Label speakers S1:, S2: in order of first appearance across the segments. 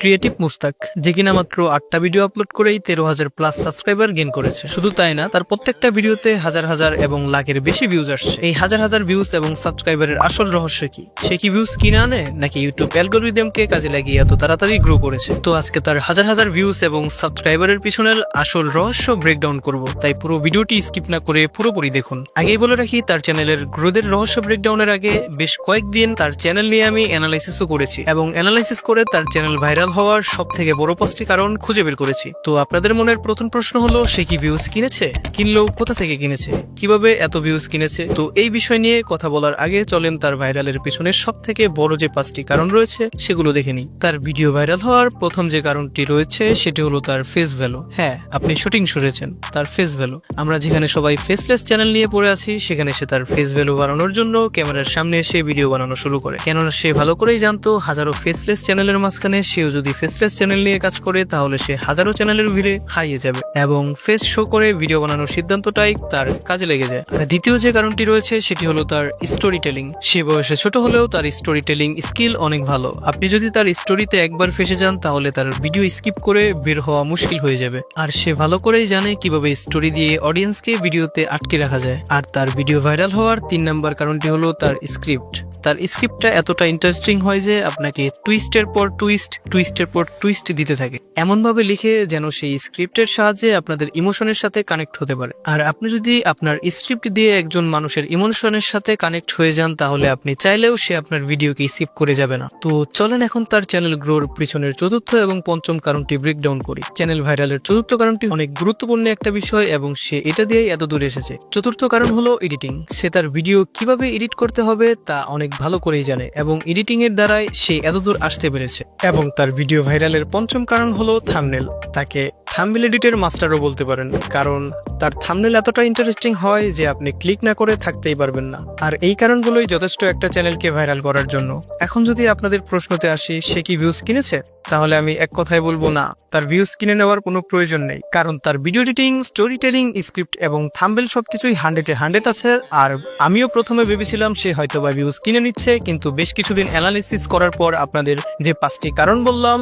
S1: Creative Mustaq, যে কিনা মাত্র আটটা ভিডিও আপলোড করেই তেরো হাজার প্লাস সাবস্ক্রাইবার গেন করেছে। শুধু তাই না, তার প্রত্যেকটা ভিডিওতে হাজার হাজার এবং লাখের বেশি ভিউজ আসছে। এই হাজার হাজার ভিউজ এবং সাবস্ক্রাইবারের আসল রহস্য কি? সে কি ভিউজ কিনে আনে, নাকি ইউটিউব অ্যালগোরিদমকে কাজে লাগিয়ে এত তাড়াতাড়ি গ্রো করেছে? তো আজকে তার হাজার হাজার ভিউজ এবং সাবস্ক্রাইবারের পিছনের আসল রহস্য ব্রেকডাউন করব। তাই পুরো ভিডিওটি স্কিপ না করে পুরোপুরি দেখুন। আগেই বলে রাখি, তার চ্যানেলের গ্রোদের রহস্য ব্রেকডাউনের আগে বেশ কয়েকদিন তার চ্যানেল নিয়ে আমি অ্যানালাইসিসও করেছি এবং অ্যানালাইসিস করে তার চ্যানেল ভাইরাল হওয়ার সব থেকে বড় পাঁচটি কারণ খুঁজে বের করেছি। তো আপনাদের মনের প্রথম প্রশ্ন হলো, সে কি ভিউজ কিনেছে? কিনলেও কোথা থেকে কিনেছে? কীভাবে এত ভিউজ কিনেছে? তো এই বিষয় নিয়ে কথা বলার আগে চলেন তার ভাইরালের পিছনে সব থেকে বড় যে পাঁচটি কারণ রয়েছে, সেগুলো দেখে নিই। তার ভিডিও ভাইরাল হওয়ার প্রথম যে কারণটি রয়েছে, সেটি হলো তার ফেস ভ্যালু হ্যাঁ আপনি শুটিং শুনেছেন, তার ফেস ভ্যালু আমরা যেখানে সবাই ফেসলেস চ্যানেল নিয়ে পড়ে আছি, সেখানে সে তার ফেস ভ্যালু বাড়ানোর জন্য ক্যামেরার সামনে এসে ভিডিও বানানো শুরু করে। কেননা সে ভালো করেই জানতো, হাজারো ফেসলেস চ্যানেলের মাঝখানে সেও যদি ফেস ফেসলেস চ্যানেল নিয়ে কাজ করে, তাহলে সে হাজারো চ্যানেলের ভিড়ে হারিয়ে যাবে এবং ফেস শো করে ভিডিও বানানোর সিদ্ধান্তটাই তার কাজে লেগে যায়। আর দ্বিতীয় যে কারণটি রয়েছে, সেটি হলো তার স্টোরি টেলিং সে বয়সে ছোট হলেও তার স্টোরি টেলিং স্কিল অনেক ভালো। আপনি যদি তার স্টোরিতে একবার ফেসে যান, তাহলে তার ভিডিও স্কিপ করে বের হওয়া মুশকিল হয়ে যাবে। আর সে ভালো করেই জানে কীভাবে স্টোরি দিয়ে অডিয়েন্সকে ভিডিওতে আটকে রাখা যায়। আর তার ভিডিও ভাইরাল হওয়ার তিন নম্বর কারণটি হলো তার স্ক্রিপ্ট তার স্ক্রিপ্টটা এতটা ইন্টারেস্টিং হয় যে আপনাকে টুইস্টের পর টুইস্ট টুইস্টের পর টুইস্ট দিতে থাকে। এমনভাবে লিখে যেন সেই স্ক্রিপ্টের সাহায্যে আপনাদের ইমোশনের সাথে কানেক্ট হতে পারে। আর আপনি যদি আপনার স্ক্রিপ্ট দিয়ে একজন মানুষের ইমোশনের সাথে কানেক্ট হয়ে যান, তাহলে আপনি চাইলেও সে আপনার ভিডিওকে স্কিপ করে যাবে না। তো চলেন এখন তার চ্যানেল গ্রোর পিছনের চতুর্থ এবং পঞ্চম কারণটি ব্রেকডাউন করি। চ্যানেল ভাইরালের চতুর্থ কারণটি অনেক গুরুত্বপূর্ণ একটা বিষয় এবং সে এটা দিয়েই এত দূরে এসেছে। চতুর্থ কারণ হলো এডিটিং সে তার ভিডিও কীভাবে এডিট করতে হবে তা অনেক ভালো করেই জানে এবং এডিটিং এর দ্বারাই সে এতদূর আসতে পেরেছে। এবং তার ভিডিও ভাইরালের পঞ্চম কারণ হলো থামনেল। তাকে থামনেল এডিটের মাস্টারও বলতে পারেন, কারণ তার থামনেল এতটা ইন্টারেস্টিং হয় যে আপনি ক্লিক না করে থাকতেই পারবেন না। আর এই কারণগুলোই যথেষ্ট একটা চ্যানেলকে ভাইরাল করার জন্য। এখন যদি আপনাদের প্রশ্নতে আসি, সে কি ভিউজ কিনেছে? তাহলে আমি এক কথায় বলব না, তার ভিউজ কিনে নেওয়ার কোনো প্রয়োজন নেই। কারণ তার video editing story telling script এবং থাম্বেল সবকিছুই হান্ড্রেডে হান্ড্রেড আছে, আর আমিও প্রথমে ভেবেছিলাম সে হয়তো বা ভিউজ কিনে নিচ্ছে, কিন্তু বেশ কিছুদিন অ্যানালিসিস করার পর আপনাদের যে পাঁচটি কারণ বললাম,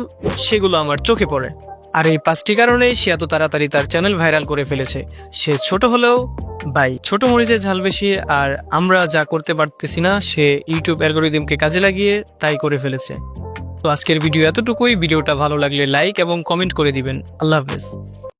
S1: সেগুলো আমার চোখে পড়ে। আর এই পাঁচটি কারণেই সে এত তাড়াতাড়ি তার চ্যানেল ভাইরাল করে ফেলেছে। সে ছোট হলেও বাই ছোট মরিচের ঝাল বেশি, আর আমরা যা করতে পারতেছি না, সে ইউটিউব অ্যালগোরিদমকে কাজে লাগিয়ে তাই করে ফেলেছে। তো আজকের ভিডিও এতটুকুই। ভিডিওটা ভালো লাগলে লাইক এবং কমেন্ট করে দিবেন। আল্লাহ হাফেজ।